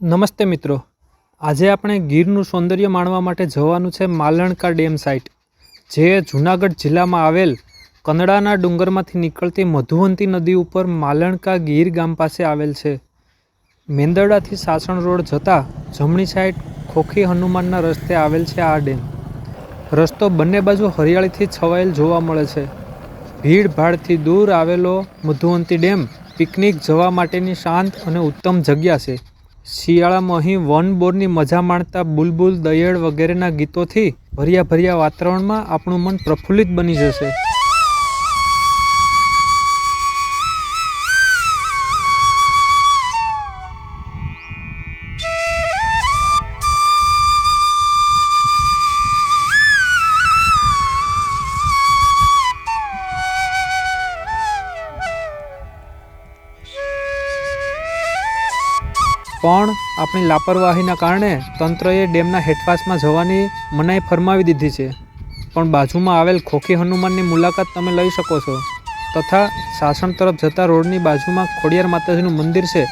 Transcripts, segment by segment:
નમસ્તે મિત્રો. આજે આપણે ગીરનું સૌંદર્ય માણવા માટે જવાનું છે માલણકા ડેમ સાઇટ જે જૂનાગઢ જિલ્લામાં આવેલ કનડાના ડુંગરમાંથી નીકળતી મધુવંતી નદી ઉપર માલણકા ગીર ગામ પાસે આવેલ છે. મેંદરડાથી સાસણ રોડ જતાં જમણી સાઈડ ખોખી હનુમાનના રસ્તે આવેલ છે આ ડેમ. રસ્તો બંને બાજુ હરિયાળીથી છવાયેલ જોવા મળે છે. ભીડભાડથી દૂર આવેલો મધુવંતી ડેમ પિકનિક જવા માટેની શાંત અને ઉત્તમ જગ્યા છે. શિયાળામાં અહીં વન બોરની મજા માણતા બુલબુલ દયેડ વગેરેના ગીતોથી ભર્યા ભર્યા વાતાવરણમાં આપણું મન પ્રફુલ્લિત બની જશે. પણ આપણી લાપરવાહીના કારણે તંત્રએ ડેમના હેઠવાસમાં જવાની મનાઈ ફરમાવી દીધી છે. પણ બાજુમાં આવેલ ખોખી હનુમાનની મુલાકાત તમે લઈ શકો છો. તથા સાસણ તરફ જતા રોડની બાજુમાં ખોડિયાર માતાજીનું મંદિર છે.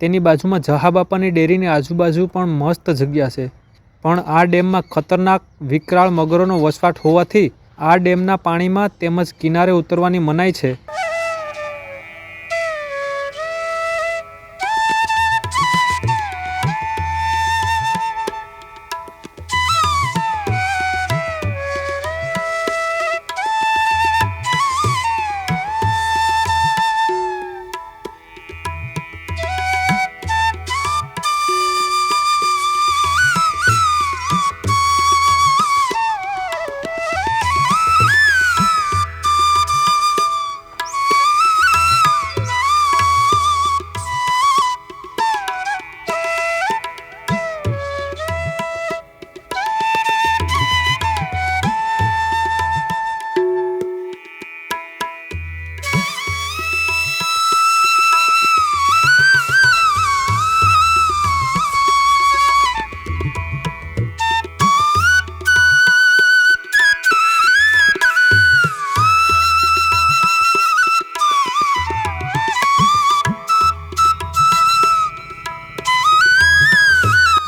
તેની બાજુમાં જહાબાપાની ડેરીની આજુબાજુ પણ મસ્ત જગ્યા છે. પણ આ ડેમમાં ખતરનાક, વિકરાળ મગરોનો વસવાટ હોવાથી આ ડેમના પાણીમાં તેમજ કિનારે ઉતરવાની મનાઈ છે.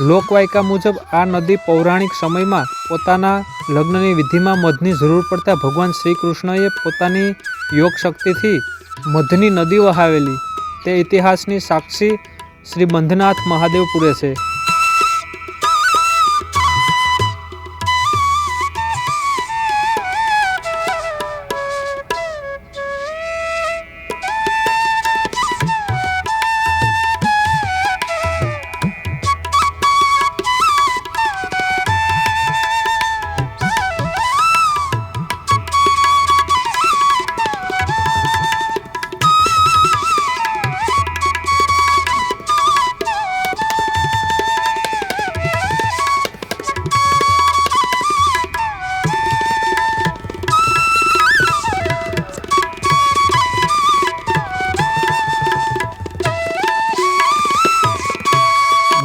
લોકવાયકા મુજબ આ નદી પૌરાણિક સમયમાં પોતાના લગ્નની વિધિમાં મધની જરૂર પડતા ભગવાન શ્રી કૃષ્ણએ પોતાની યોગ શક્તિથી મધની નદી વહાવેલી. તે ઇતિહાસની સાક્ષી શ્રી બંધનાથ મહાદેવ પુરે છે.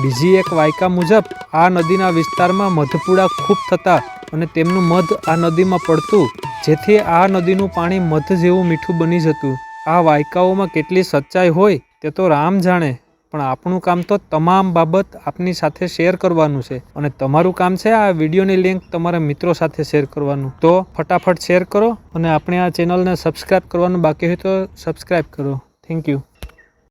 બીજી એક વાયકા મુજબ આ નદીના વિસ્તારમાં મધપુડા ખૂબ થતા અને તેમનું મધ આ નદીમાં પડતું, જેથી આ નદીનું પાણી મધ જેવું મીઠું બની જતું. આ વાયકાઓમાં કેટલી સચ્ચાઈ હોય તે તો રામ જાણે, પણ આપણું કામ તો તમામ બાબત આપની સાથે શેર કરવાનું છે. અને તમારું કામ છે આ વિડીયોની લિંક તમારા મિત્રો સાથે શેર કરવાનું. તો ફટાફટ શેર કરો અને આપણે આ ચેનલને સબસ્ક્રાઈબ કરવાનું બાકી હોય તો સબસ્ક્રાઈબ કરો. Thank you.